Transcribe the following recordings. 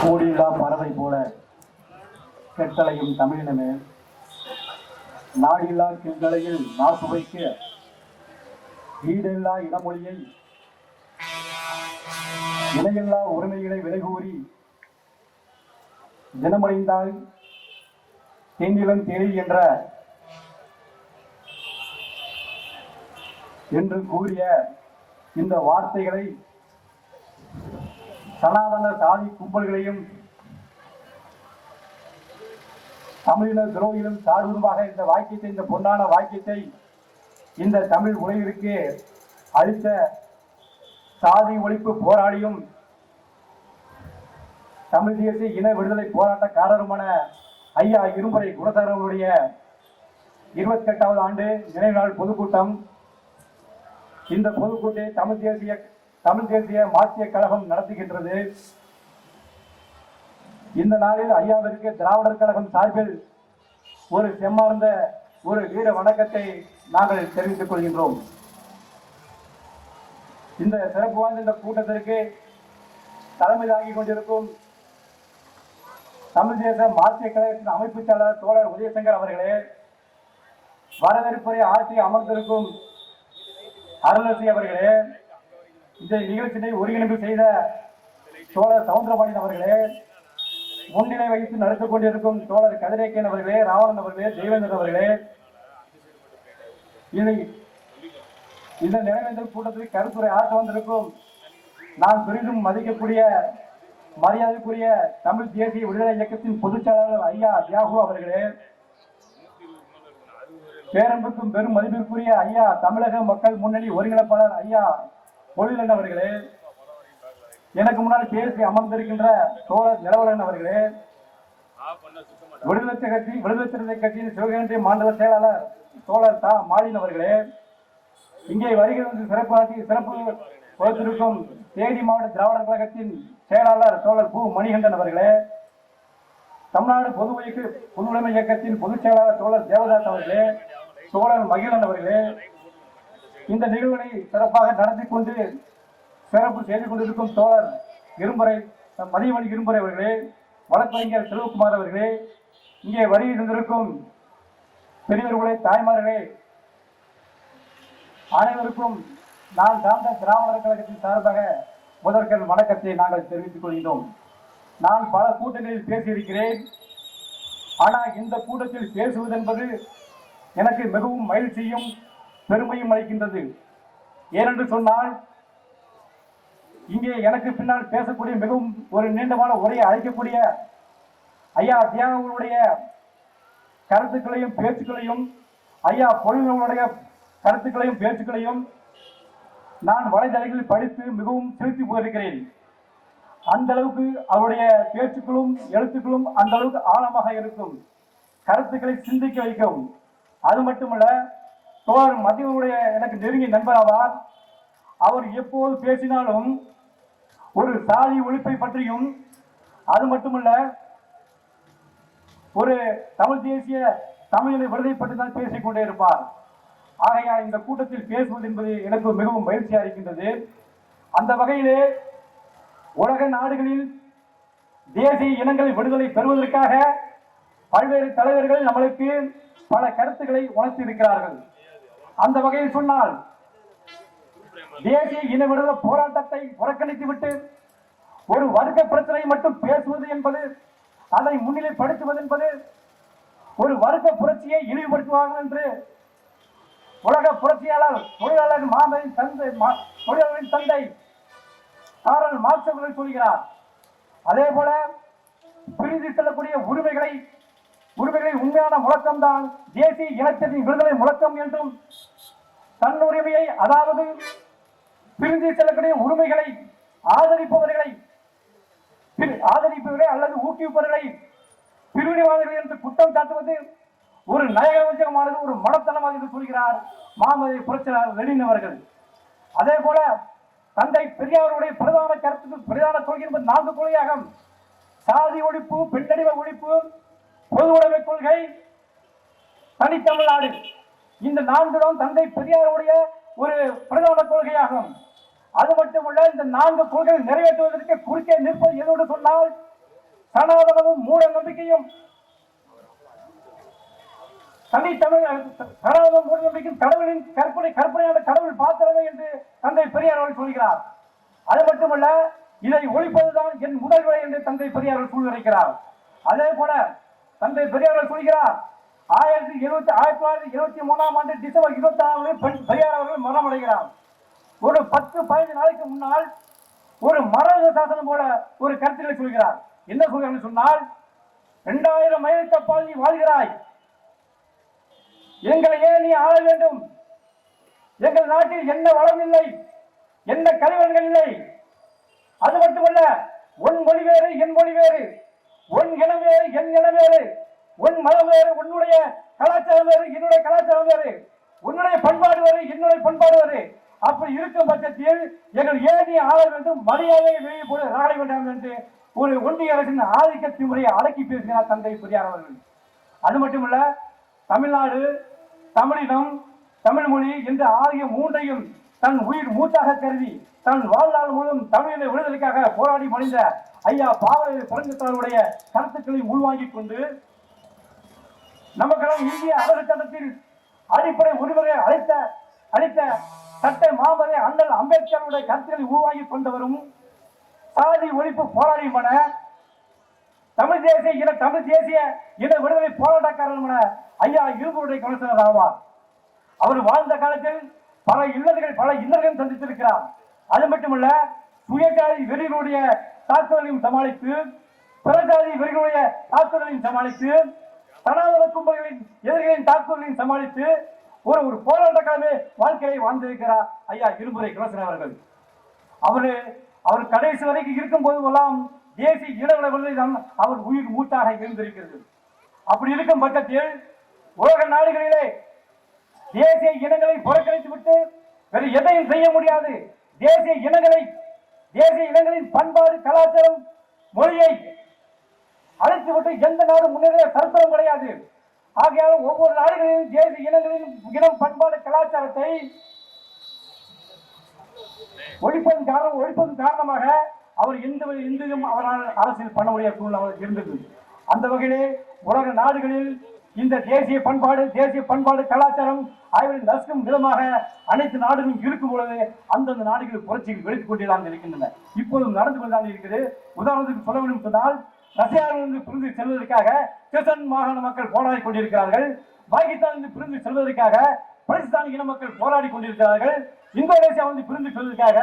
கூடியிலா பறவை போல கெட்டலையும் தமிழினமே நாடில்லா கிண்கலையில் நாசு வைக்க ஈடில்லா இனமொழியை இணையில்லா உரிமைகளை விலை கூறி தினமடைந்தால் தென்னிலம் தேடி என்ற என்று கூறிய இந்த வார்த்தைகளை சனாதன சாதி கும்பல்களையும் தமிழின துரோகிகளும் சார்புமாக இந்த வாக்கியத்தை இந்த பொன்னான வாக்கியத்தை இந்த தமிழ் உலகிற்கு அளித்த சாதி ஒழிப்பு போராளியும் தமிழ் தேசிய இன விடுதலை போராட்டக்காரருமான ஐயா இருமுறை குணசாரர்களுடைய இருபத்தெட்டாவது ஆண்டு நினைவு நாள் பொதுக்கூட்டம். இந்த பொதுக்கூட்டை தமிழ் தேசிய தமிழ் தேசிய மாத்திய கழகம் நடத்துகின்றது. இந்த நாளில் ஐயாவிற்கு திராவிடர் கழகம் சார்பில் ஒரு செம்மார்ந்த ஒரு வீர வணக்கத்தை நாங்கள் தெரிவித்துக் கொள்கின்றோம். இந்த சிறப்பு வாய்ந்த இந்த கூட்டத்திற்கு தலைமை கொண்டிருக்கும் தமிழ் தேச மாற்றிய கழகத்தின் அமைப்பு செயலாளர் தோழர் உதயசங்கர் அவர்களே வரவேற்புரை ஆற்றி அமர்ந்திருக்கும் அருணசி அவர்களே இந்த நிகழ்ச்சியை ஒருங்கிணைப்பு செய்த சோழர் சவுந்தரபாண்டியன் அவர்களே முன்னிலை வகித்து நடத்திக் கொண்டிருக்கும் சோழர் கதிரேக்கன் அவர்களே ராவணன் அவர்களே தேவேந்திரன் அவர்களே இதை இந்த நிறைவேற்றல் கூட்டத்தில் கருத்துரை ஆற்ற வந்திருக்கும் நான் பெரிதும் மதிக்கக்கூடிய மரியாதைக்குரிய தமிழ் தேசிய விடுதலை இயக்கத்தின் பொதுச் செயலாளர் ஐயா தியாகு அவர்களே பேரன்புக்கும் பெரும் மதிப்பிற்குரிய ஐயா தமிழக மக்கள் முன்னணி ஒருங்கிணைப்பாளர் ஐயா பொழிலன் அவர்களே. எனக்கு முன்னால் பேசி அமர்ந்திருக்கின்ற தோழர் நிலவரன் அவர்களே. விடுதலை கட்சி விடுதலை சிறுத்தை கட்சியின் சிவகங்கை மாநில செயலாளர் தோழர் தா. மாலின் அவர்களே. இங்கே வருகிறது சிறப்பாற்றி சிறப்பு கொடுத்திருக்கும் தேனி மாவட்ட திராவிடர் கழகத்தின் செயலாளர் தோழர் பூ மணிகண்டன் அவர்களே. தமிழ்நாடு பொது இயக்க இயக்கத்தின் பொதுச் செயலாளர் தோழர் தேவதாஸ் அவர்களே. தோழர் மகிழன் அவர்களே. இந்த நிகழ்வுகளை சிறப்பாக நடத்தி கொண்டு சிறப்பு செய்து கொண்டிருக்கும் தோழர் இரும்புரை மதியமணி இரும்புரை அவர்களே வழக்கறிஞர் செல்வகுமார் அவர்களே இங்கே வருகை தந்திருக்கும் பெரியவர்களே தாய்மார்களே அனைவருக்கும் நான் சார்ந்த திராவிடர் கழகத்தின் சார்பாக முதற்கண் வணக்கத்தை நாங்கள் தெரிவித்துக் கொள்கிறோம் நான் பல கூட்டங்களில் பேசியிருக்கிறேன். ஆனால் இந்த கூட்டத்தில் பேசுவது என்பது எனக்கு மிகவும் மகிழ்ச்சியும் பெருமையும் அளிக்கின்றது. ஏனென்று சொன்னால் இங்கே எனக்கு பின்னால் பேசக்கூடிய மிகவும் ஒரு நீண்டமான உரையை அழைக்கக்கூடிய ஐயா தியாகங்களுடைய கருத்துக்களையும் பேச்சுக்களையும் ஐயா பொழுதுகளுடைய கருத்துக்களையும் பேச்சுக்களையும் நான் வலைதளங்களில் படித்து மிகவும் செலுத்தி போயிருக்கிறேன். அந்த அளவுக்கு அவருடைய பேச்சுக்களும் எழுத்துக்களும் அந்த அளவுக்கு ஆழமாக இருக்கும். கருத்துக்களை சிந்திக்க வைக்கும் அது மட்டுமல்ல தோழர் மதிவுடைய எனக்கு நெருங்கிய நண்பராவார். அவர் எப்போது பேசினாலும் ஒரு சாதி ஒழிப்பை பற்றியும் அது மட்டுமல்ல ஒரு தமிழ் தேசிய தமிழினை விடுதலை பற்றி தான் பேசிக்கொண்டே இருப்பார். ஆகையால் இந்த கூட்டத்தில் பேசுவது என்பது எனக்கு மிகவும் மகிழ்ச்சியாக இருக்கின்றது. அந்த வகையிலே உலக நாடுகளில் தேசிய இனங்களை விடுதலை பெறுவதற்காக பல்வேறு தலைவர்கள் நம்மளுக்கு பல கருத்துக்களை உணர்த்தி இருக்கிறார்கள் அந்த வகையில் சொன்னால் தேசிய இன விடுதலை போராட்டத்தை புறக்கணித்துவிட்டு ஒரு வர்க்க பிரச்சனை மட்டும் பேசுவது என்பது அதை முன்னிலைப்படுத்துவது என்பது ஒரு வர்க்க புரட்சியை இழிவுபடுத்துவார்கள் என்று உலக புரட்சியாளர் தொழிலாளர் மாமனின் தந்தை மா- தொழிலாளரின் தந்தை காரல் மார்க்ஸ் அவர்கள் சொல்கிறார். அதே போல பிரிந்து செல்லக்கூடிய உரிமைகளை உரிமைகளை உண்மையான முழக்கம்தான் தேசிய இனத்தின் விடுதலை முழக்கம் என்றும் தன்னுரிமையை அதாவது பிரிந்து செல்லக்கூடிய உரிமைகளை ஆதரிப்பவர்களை ஆதரிப்பவர்களை அல்லது ஊக்குவிப்பவர்களை பிரிவினைவாதிகள் என்று குற்றம் சாட்டுவது ஒரு நயவஞ்சகமானது ஒரு மடத்தனமாக என்று சொல்கிறார் மாமதி புரட்சியாளர் லெனின் அவர்கள். அதே போல தந்தை பெரியாருடைய பிரதான கருத்து பிரதான கொள்கை என்பது நான்கு கொள்கையாகும். சாதி ஒழிப்பு பெண்ணடிவ ஒழிப்பு பொது உடைமை கொள்கை தனித்தமிழ்நாடு. இந்த நான்கு தான் தந்தை பெரியாருடைய ஒரு பிரதான கொள்கையாகும். அது மட்டுமல்ல இந்த நான்கு கொள்கைகள் நிறைவேற்றுவதற்கு குறுக்கே நிற்பது எதோடு சொன்னால் சனாதனமும் மூட நம்பிக்கையும் தனி தமிழ் சனாதனம் மூட நம்பிக்கையும் கடவுளின் கற்பனை கற்பனையான கடவுள் பாத்திரமே என்று தந்தை பெரியார் அவர்கள் சொல்கிறார். அது மட்டுமல்ல இதை ஒழிப்பதுதான் என் முதல் என்று தந்தை பெரியார் சூழ்நிலைக்கிறார். அதே போல தந்தை பெரியார் சொல்கிறார் ஆயிரத்தி எழுபத்தி ஆயிரத்தி தொள்ளாயிரத்தி இருபத்தி மூணாம் ஆண்டு டிசம்பர் இருபத்தி ஆறாம் பெரியார் அவர்கள் மரணமடைகிறார். ஒரு பத்து பதினஞ்சு நாளைக்கு முன்னால் ஒரு மரண சாசனம் போல ஒரு கருத்துக்களை சொல்கிறார். என்ன சொல்கிறார் சொன்னால் இரண்டாயிரம் மைலுக்கு அப்பால் நீ வாழ்கிறாய். எங்களை ஏன் நீ ஆள வேண்டும். எங்கள் நாட்டில் என்ன வளம் இல்லை என்ன கழிவன்கள் இல்லை. அது மட்டுமல்ல உன் மொழி வேறு என் மொழி வேறு. உன் இனம் வேறு என் உன் மதம் வேறு உன்னுடைய கலாச்சாரம் வேறு என்னுடைய கலாச்சாரம் வேறு. உன்னுடைய பண்பாடு வேறு என்னுடைய பண்பாடு வேறு. அப்படி இருக்கும் பட்சத்தில் எங்கள் ஏனைய ஆளர் ஆள வேண்டும் மரியாதையை வெளியே போட ராட வேண்டாம் என்று ஒரு ஒன்றிய அரசின் ஆதிக்கத்தின் முறையை அடக்கி பேசுகிறார் தந்தை பெரியார் அவர்கள். அது மட்டுமல்ல தமிழ்நாடு தமிழினம் தமிழ் மொழி என்ற ஆகிய மூன்றையும் தன் உயிர் மூச்சாக கருதி தன் வாழ்நாள் முழுவதும் தமிழின விடுதலைக்காக போராடி மடிந்த ஐயா பாவலர் பிறந்தத்தாருடைய கருத்துக்களை உள்வாங்கிக் கொண்டு நமக்கெல்லாம் இந்திய அரசு சட்டத்தில் அடிப்படை உரிமையை அளித்த அளித்த சட்ட மாமலை அண்ணல் அம்பேத்கருடைய கருத்துக்களை உருவாகி கொண்டவரும் சாதி ஒழிப்பு போராடியுமான தமிழ் தேசிய இன தமிழ் தேசிய இன விடுதலை போராட்டக்காரருமான ஐயா இருவருடைய கவுன்சிலர் ஆவார். அவர் வாழ்ந்த காலத்தில் பல இல்லர்கள் பல இன்னல்களையும் சந்தித்திருக்கிறார். அது மட்டுமல்ல சுயஜாதி வெறிகளுடைய தாக்குதலையும் சமாளித்து பிறஜாதி வெறிகளுடைய தாக்குதலையும் சமாளித்து சனாதன கும்பல்களின் எதிரிகளின் தாக்குதலையும் சமாளித்து ஒரு ஒரு போராட்டக்காரமே வாழ்க்கையை வாழ்ந்திருக்கிறார் ஐயா இருமுறை கமிஷனர் அவர்கள். அவரு அவர் கடைசி வரைக்கும் இருக்கும் போதெல்லாம் தேசிய இனவிலை தான் அவர் உயிர் மூட்டாக இருந்திருக்கிறது. அப்படி இருக்கும் பட்சத்தில் உலக நாடுகளிலே தேசிய இனங்களை புறக்கணித்து விட்டு வேறு எதையும் செய்ய முடியாது. தேசிய இனங்களை தேசிய இனங்களின் பண்பாடு கலாச்சாரம் மொழியை நாட்டை எந்த நாடு முன்னேறிய சரித்திரம் கிடையாது. ஆகையால் ஒவ்வொரு நாடுகளிலும் தேசிய இனங்களின் இனம் பண்பாடு கலாச்சாரத்தை ஒழிப்பதன் காரணம் ஒழிப்பதன் காரணமாக அவர் எந்த எந்தையும் அவரால் அரசியல் பண்ண முடியாத சூழ்நிலை இருந்தது. அந்த வகையிலே உலக நாடுகளில் இந்த தேசிய பண்பாடு தேசிய பண்பாடு கலாச்சாரம் ஆய்வுகளின் நசுக்கும் விதமாக அனைத்து நாடுகளும் இருக்கும் பொழுது அந்தந்த நாடுகள் புரட்சிகள் வெடித்துக் கொண்டேதான் இருக்கின்றன. இப்போதும் நடந்து கொண்டுதான் இருக்கிறது உதாரணத்துக்கு சொல்ல வேண்டும் சொன்னால் ரஷ்யாவிலிருந்து பிரிந்து செல்வதற்காக செசன் மாகாண மக்கள் போராடி கொண்டிருக்கிறார்கள். பாகிஸ்தானிலிருந்து பிரிந்து செல்வதற்காக பாகிஸ்தான் இன மக்கள் போராடி கொண்டிருக்கிறார்கள். இந்தோனேசியா வந்து பிரிந்து செல்வதற்காக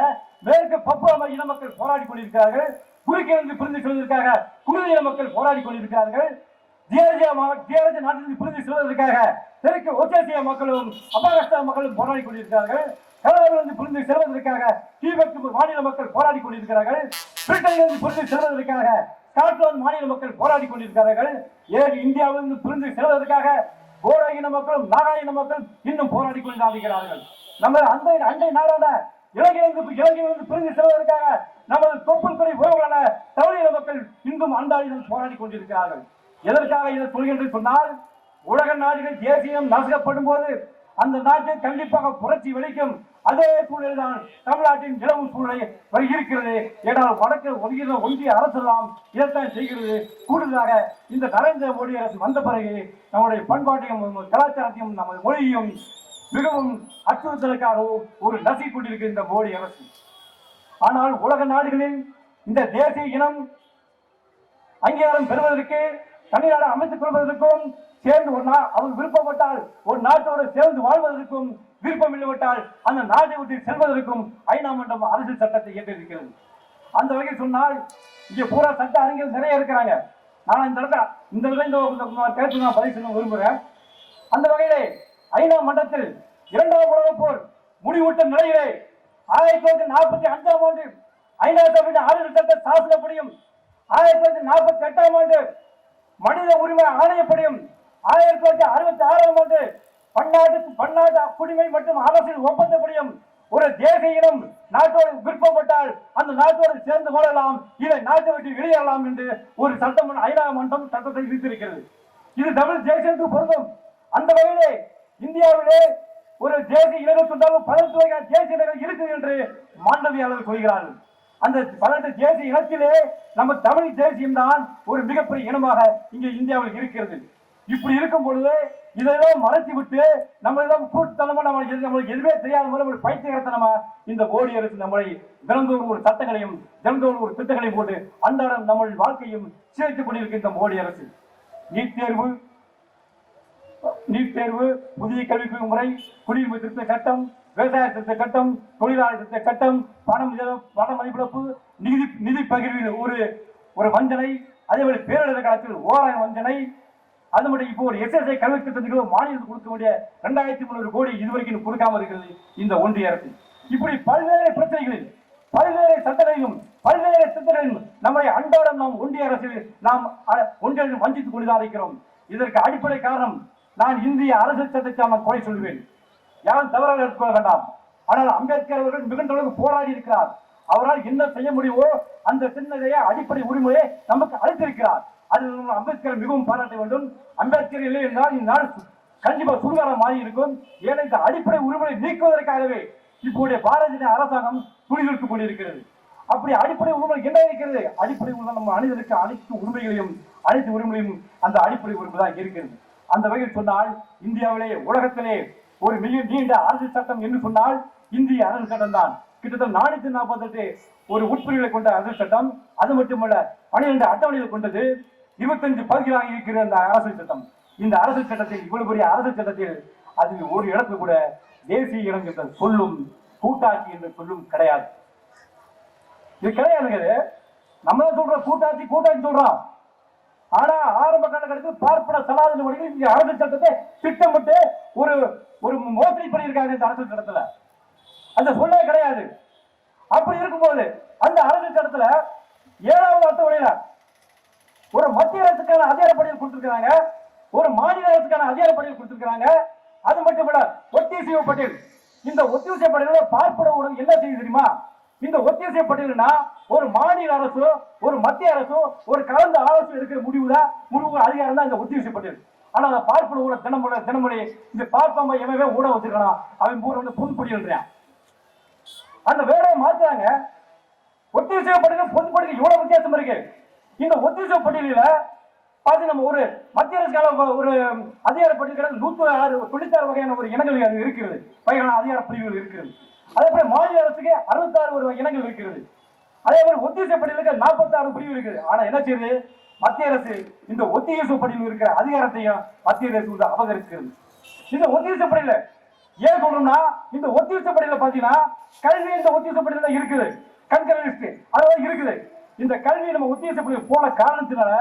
மேற்கு பப்புவா இன மக்கள் போராடி கொண்டிருக்கிறார்கள். குறுக்கிலிருந்து பிரிந்து செல்வதற்காக குருதி இன மக்கள் போராடி கொண்டிருக்கிறார்கள். ஜியார்ஜியா மாவட்ட ஜியார்ஜியா நாட்டிலிருந்து பிரிந்து செல்வதற்காக தெற்கு ஒத்தேசியா மக்களும் அபாகஸ்தான் மக்களும் போராடி கொண்டிருக்கிறார்கள். கனடாவிலிருந்து பிரிந்து செல்வதற்காக தீபெத் மாநில மக்கள் போராடி கொண்டிருக்கிறார்கள். பிரிட்டனிலிருந்து பிரிந்து செல்வதற்காக ஸ்காட்லாந்து மாநில மக்கள் போராடி கொண்டிருக்கிறார்கள். ஏன் இந்தியாவிலிருந்து பிரிந்து செல்வதற்காக கோரா இன மக்களும் நாகாயின மக்கள் இன்னும் போராடி கொண்டிருக்கிறார்கள். நம்ம அந்த அண்டை நாடான இலங்கையிலிருந்து இலங்கையிலிருந்து பிரிந்து செல்வதற்காக நமது தொப்புள் துறை உறவுகளான தமிழீழ மக்கள் இன்னும் அண்டாளிடம் போராடி கொண்டிருக்கிறார்கள். எதற்காக இதை சொல்கின்ற சொன்னால் உலக நாடுகள் தேசியம் நசுக்கப்படும் போது அந்த நாட்டில் கண்டிப்பாக புரட்சி வெடிக்கும் அதே சூழலில் தான் தமிழ்நாட்டின் நிலவும் சூழ்நிலை வருகிறது. ஏனால் வடக்கு ஒன்றிய ஒன்றிய அரசெல்லாம் இதைத்தான் செய்கிறது. கூடுதலாக இந்த நரேந்திர மோடி அரசு வந்த பிறகு நம்முடைய பண்பாட்டையும் கலாச்சாரத்தையும் நமது மொழியையும் மிகவும் அச்சுறுத்தலுக்காகவும் ஒரு நசி கொண்டிருக்கிற இந்த மோடி அரசு. ஆனால் உலக நாடுகளில் இந்த தேசிய இனம் அங்கீகாரம் பெறுவதற்கு தனிநாடு அமைத்துக் கொள்வதற்கும் சேர்ந்து ஒரு நா அவர் விருப்பப்பட்டால் ஒரு நாட்டோடு சேர்ந்து வாழ்வதற்கும் விருப்பம் இல்லைவிட்டால் அந்த நாட்டை விட்டு செல்வதற்கும் ஐநா மன்றம் அரசியல் சட்டத்தை இயற்றிருக்கிறது அந்த வகையில் சொன்னால் இங்கே பூரா சட்ட அறிஞர்கள் நிறைய இருக்கிறாங்க. நான் இந்த இடத்துல இந்த இடத்துல இந்த கருத்து நான் பதிவு செய்ய விரும்புகிறேன். அந்த வகையிலே ஐநா மன்றத்தில் இரண்டாம் உலகப் போர் முடிவுற்ற நிலையிலே ஆயிரத்தி தொள்ளாயிரத்தி நாற்பத்தி அஞ்சாம் ஆண்டு ஐநா சபையின் ஆறுதல் சட்ட சாசனப்படியும் ஆயிரத்தி தொள்ளாயிரத்தி நாற்பத்தி எட்டாம் ஆண்டு மனித உரிமை ஆணையப்படியும் ஆயிரத்தி தொள்ளாயிரத்தி அறுபத்தி ஆறாம் ஆண்டு பன்னாட்டு பன்னாட்டு குடிமை மற்றும் அரசியல் ஒப்பந்தப்படியும் ஒரு தேசிய இனம் நாட்டோடு விருப்பப்பட்டால் அந்த நாட்டோடு சேர்ந்து கொள்ளலாம் இதை நாட்டை விட்டு வெளியேறலாம் என்று ஒரு சட்டமன்ற ஐநா மன்றம் சட்டத்தை விதித்திருக்கிறது. இது தமிழ் தேசியத்துக்கு பொருந்தும். அந்த வகையிலே இந்தியாவிலே ஒரு தேசிய இனங்கள் சொன்னாலும் பதினெட்டு வகையான தேசிய இனங்கள் இருக்குது என்று மாண்டவியாளர் கூறுகிறார்கள் அந்த பன்னெண்டு தேசிய இனத்திலே நம்ம தமிழ் தேசியம் தான் ஒரு மிகப்பெரிய இனமாக இங்கே இந்தியாவில் இருக்கிறது. இப்படி இருக்கும் பொழுது இதெல்லாம் மறைத்து விட்டு நம்ம எல்லாம் கூட்டத்தனமா நம்ம நம்மளுக்கு எதுவுமே தெரியாத மாதிரி ஒரு பைத்தியகரத்தனமா இந்த மோடி அரசு நம்மளை தினந்தோறும் ஒரு சட்டங்களையும் தினந்தோறும் ஒரு திட்டங்களையும் போட்டு அன்றாடம் நம்ம வாழ்க்கையும் சீர்த்துக் கொண்டிருக்கின்ற இந்த மோடி அரசு. நீட் தேர்வு நீட் தேர்வு புதிய கல்வி முறை குடியுரிமை திருத்த சட்டம் விவசாய திருத்த சட்டம் தொழிலாளர் திருத்த சட்டம் பணம் பண மதிப்பிழப்பு நிதி நிதி பகிர்வில் ஒரு ஒரு வஞ்சனை அதே மாதிரி பேரிடர் காலத்தில் ஓராயிரம் வஞ்சனை அது மட்டும் இப்போ ஒரு எஸ்எஸ்ஐ கல்வி திட்டத்துக்கு மாநிலத்துக்கு கொடுக்க வேண்டிய ரெண்டாயிரத்தி முந்நூறு கோடி இதுவரைக்கும் கொடுக்காம இருக்கிறது இந்த ஒன்றிய அரசு. இப்படி பல்வேறு பிரச்சனைகளில் பல்வேறு சட்டங்களையும் பல்வேறு சிந்தனையும் நம்மை அன்றாடம் நாம் ஒன்றிய அரசில் நாம் அ- ஒன்றிய வஞ்சித்துக் கொண்டுதான் இருக்கிறோம். இதற்கு அடிப்படை காரணம் நான் இந்திய அரசு சட்டத்தை நான் குறை சொல்வேன். யாரும் தவறாக எடுத்துக்கொள்ள வேண்டாம். ஆனால் அம்பேத்கர் அவர்கள் மிகுந்த அளவுக்கு போராடி இருக்கிறார். அவரால் என்ன செய்ய முடியுமோ அந்த சின்னதைய அடிப்படை உரிமையை நமக்கு அளித்திருக்கிறார். அது அம்பேத்கர் மிகவும் பாராட்ட வேண்டும். அம்பேத்கர் இல்லை என்றால் இந்நாள் கண்டிப்பா சுடுகாரம் மாறி இருக்கும் ஏன்னா இந்த அடிப்படை உரிமையை நீக்குவதற்காகவே இப்போதைய பாரதிய அரசாங்கம் துணிதெடுத்துக் கொண்டிருக்கிறது. அப்படி அடிப்படை உரிமை என்ன இருக்கிறது? அடிப்படை உரிமை நம்ம அனைவருக்கு அனைத்து உரிமைகளையும் அனைத்து உரிமைகளையும் அந்த அடிப்படை உரிமை தான் இருக்கிறது. அந்த வகையில் சொன்னால் இந்தியாவிலே உலகத்திலே ஒரு மிக நீண்ட அரசு சட்டம் என்று சொன்னால் இந்திய அரசு சட்டம் தான். கிட்டத்தட்ட நானூத்தி நாற்பத்தெட்டு ஒரு உட்பிரிவுகளை கொண்ட அரசு சட்டம். அது மட்டுமல்ல பனிரெண்டு அட்டவணைகள் கொண்டது. இருபத்தஞ்சு பகுதிகளாக இருக்கிற அந்த அரசு சட்டம். இந்த அரசு சட்டத்தில் இவ்வளவு பெரிய அரசு சட்டத்தில் அது ஒரு இடத்துல கூட தேசிய இனம் என்ற சொல்லும் கூட்டாட்சி என்ற சொல்லும் கிடையாது. இது கிடையாதுங்கிறது நம்ம தான் சொல்றோம் கூட்டாட்சி கூட்டாட்சி சொல்றோம். ஆனா ஆரம்ப காலகட்டத்தில் பார்ப்பன சலாதன வழியில் இந்த அரசு சட்டத்தை திட்டமிட்டு ஒரு ஒரு மோசடி பண்ணியிருக்காங்க இந்த அரசு சட்டத்துல. அந்த சொல்லே கிடையாது. அப்படி இருக்கும்போது அந்த அரசு சட்டத்துல ஏழாவது அட்டவணையில ஒரு மத்திய அரசுக்கான அதிகாரப்படியில் கொடுத்திருக்கிறாங்க. ஒரு மாநில அரசுக்கான அதிகாரப்படியில் கொடுத்திருக்கிறாங்க. அது மட்டும் இல்ல ஒத்திசைவு பட்டியல். இந்த ஒத்திசைவு பட்டியல பார்ப்பட ஊடகம் என்ன செய்யுது தெரியுமா? இந்த ஒத்திசை பட்டியல்னா ஒரு மாநில அரசோ ஒரு மத்திய அரசோ ஒரு கலந்த ஆலோசனை எடுக்கிற முடிவு தான் முடிவு அதிகாரம் தான் இந்த ஒத்திசை பட்டியல். ஆனா அதை பார்ப்பன ஊடகம் தினமுறை தினமொழி இந்த பார்ப்பாம எவவே ஊட வச்சிருக்கான் அவன் பூரா வந்து புதுப்படியல்றான் அந்த வேலையை மாத்துறாங்க. ஒத்திசை பட்டியல் பொதுப்படியல் இவ்வளவு வித்தியாசம் இருக்கு. இந்த ஒத்திசைவு பட்டியலில் பார்த்து நம்ம ஒரு மத்திய அரசுக்கான ஒரு அதிகார பட்டியல் நூத்தி ஆறு தொண்ணூத்தாறு வகையான ஒரு இனங்கள் அது இருக்கிறது. வகையான அதிகார பிரிவுகள் இருக்கிறது. அதே போல மாநில அரசுக்கு அறுபத்தாறு ஒரு இனங்கள் இருக்கிறது. அதே போல ஒத்திசைவு பட்டியலுக்கு நாற்பத்தாறு பிரிவு இருக்குது. ஆனா என்ன செய்யுது? மத்திய அரசு இந்த ஒத்திசைவு பட்டியலில் இருக்கிற அதிகாரத்தையும் மத்திய அரசு வந்து அபகரிக்கிறது. இந்த ஒத்திசைவு பட்டியல ஏன் சொல்றோம்னா இந்த ஒத்திசைவு பட்டியல பாத்தீங்கன்னா கல்வி இந்த ஒத்திசைவு பட்டியல தான் இருக்குது. கண்கர் அதாவது இருக்குது. இந்த கல்வியை நம்ம உத்தேசப்படி போன காரணத்தினால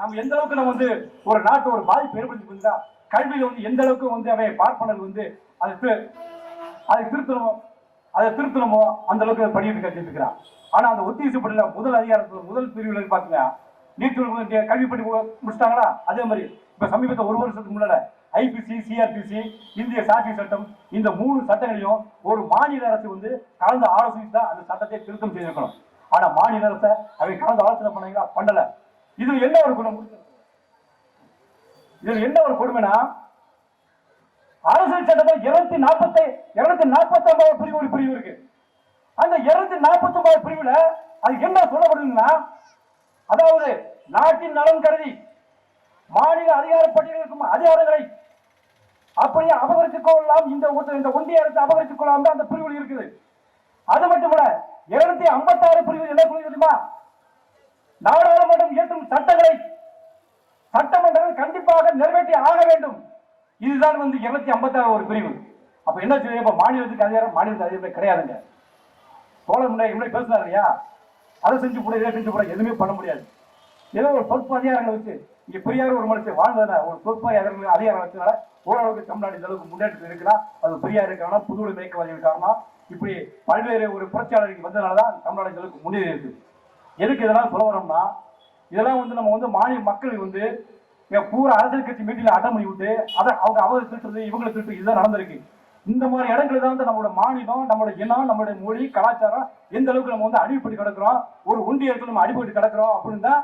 நம்ம எந்த அளவுக்கு நம்ம வந்து ஒரு நாட்டு ஒரு பாதிப்பு ஏற்படுத்தி கல்வியில வந்து எந்த அளவுக்கு வந்து அவை பார்ப்பனர் வந்து அதை அதை திருத்தணுமோ அதை திருத்தணுமோ அந்த அளவுக்கு பண்ணிட்டு கட்டிட்டு இருக்கிறான் ஆனா அந்த ஒத்திசைவு முதல் அதிகாரத்துல முதல் பிரிவுல பாத்தீங்கன்னா நீட் கல்வி படி முடிச்சிட்டாங்களா? அதே மாதிரி இப்ப சமீபத்தில் ஒரு வருஷத்துக்கு முன்னால ஐபிசி சிஆர்பிசி இந்திய சாட்சி சட்டம் இந்த மூணு சட்டங்களையும் ஒரு மாநில அரசு வந்து கலந்து ஆலோசித்து தான் அந்த சட்டத்தை திருத்தம் செய்திருக்கணும். ஆனா மாநில அரசை அவை கலந்து ஆலோசனை பண்ணீங்களா? பண்ணல. இதுல என்ன ஒரு குணம்? இதுல என்ன ஒரு கொடுமைனா அரசியல் சட்டத்தில் இருநூத்தி நாற்பத்தி இருநூத்தி நாற்பத்தி ஒன்பது பிரிவு ஒரு பிரிவு இருக்கு. அந்த இருநூத்தி நாற்பத்தி ஒன்பது பிரிவுல அது என்ன சொல்லப்படுதுன்னா அதாவது நாட்டின் நலன் கருதி மாநில அதிகார பட்டியலில் இருக்கும் அதிகாரங்களை அப்படியே அபகரித்துக் கொள்ளலாம். இந்த இந்த ஒன்றிய அரசு அபகரித்துக் கொள்ளலாம் தான் அந்த பிரிவில் இருக்குது. அது மட்டுமல்ல இருநூத்தி ஐம்பத்தாறு பிரிவு என்ன பிரிவு தெரியுமா? நாடாளுமன்றம் இயற்றும் சட்டங்களை சட்டமன்றங்கள் கண்டிப்பாக நிறைவேற்றி ஆக வேண்டும். இதுதான் வந்து இருநூத்தி ஐம்பத்தாறு ஒரு பிரிவு. அப்ப என்ன செய்யும் இப்ப மாநிலத்துக்கு அதிகாரம் மாநிலத்துக்கு அதிகாரம் கிடையாதுங்க. தோழர் முன்னாடி முன்னாடி பேசினார் இல்லையா? அதை செஞ்சு கூட இதை செஞ்சு கூட எதுவுமே பண்ண முடியாது. ஏதோ ஒரு பொறுப்பு அதிகாரங்களை வச்சு இங்க பெரியார் ஒரு மனுஷன் வாழ்ந்ததுல ஒரு பொறுப்பாக அதிகாரங்கள் அதிகாரம் வச்சனால ஓரளவுக்கு தமிழ்நாடு இந்த அளவுக்கு முன்னேற்றம் இருக்கலாம் அது பெரியார் காரணம் புதுவை மேற்கவாதிகள் காரணம் இப்படி பல்வேறு ஒரு புரட்சியாளர்கள் வந்ததுனால தான் தமிழ்நாடு இந்த அளவுக்கு முன்னேறி இருக்கு. எதுக்கு இதெல்லாம் சொல்ல வரோம்னா இதெல்லாம் வந்து நம்ம வந்து மாநில மக்கள் வந்து பூரா அரசியல் கட்சி மீட்டிங்ல அட்டன் பண்ணி விட்டு அதை அவங்க அவரை திட்டுறது இவங்களை திட்டு இதுதான் நடந்திருக்கு. இந்த மாதிரி இடங்கள் தான் வந்து நம்மளோட மாநிலம் நம்மளோட இனம் நம்மளுடைய மொழி கலாச்சாரம் எந்த அளவுக்கு நம்ம வந்து அடிபட்டு கிடக்கிறோம் ஒரு ஒன்றியத்தில் நம்ம அடிபட்டு கிடக்குறோம் அப்படின்னு தான்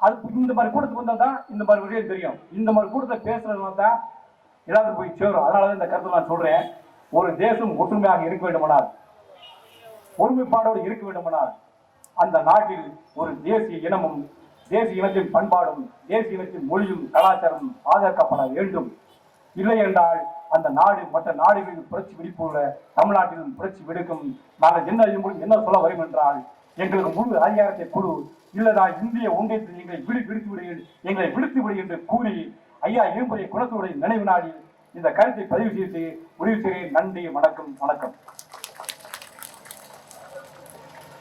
அது இந்த மாதிரி கூட்டத்துக்கு வந்தால் தான் இந்த மாதிரி விஷயம் தெரியும். இந்த மாதிரி கூட்டத்தை பேசுறதுனால தான் எல்லாத்துக்கும் போய் சேரும். அதனால தான் இந்த கருத்தை நான் சொல்றேன். ஒரு தேசம் ஒற்றுமையாக இருக்க வேண்டுமானால் ஒருமைப்பாடோடு இருக்க வேண்டுமானால் அந்த நாட்டில் ஒரு தேசிய இனமும் தேசிய இனத்தின் பண்பாடும் தேசிய இனத்தின் மொழியும் கலாச்சாரமும் பாதுகாக்கப்பட வேண்டும். இல்லை என்றால் அந்த நாடு மற்ற நாடுகளில் புரட்சி வெடிப்புள்ள தமிழ்நாட்டிலும் புரட்சி விடுக்கும். நாங்கள் என்ன என்ன சொல்ல வரும் என்றால் எங்களுக்கு முழு அதிகாரத்தை குழு இல்லதா இந்திய ஒன்றியத்தில் எங்களை விடு விடுத்து விடு எங்களை விடுத்து விடு என்று கூறி ஐயா இரும்புரை குணத்துடைய நினைவு நாளில் இந்த கருத்தை பதிவு செய்து முடிவு செய்கிறேன். நன்றி வணக்கம் வணக்கம்.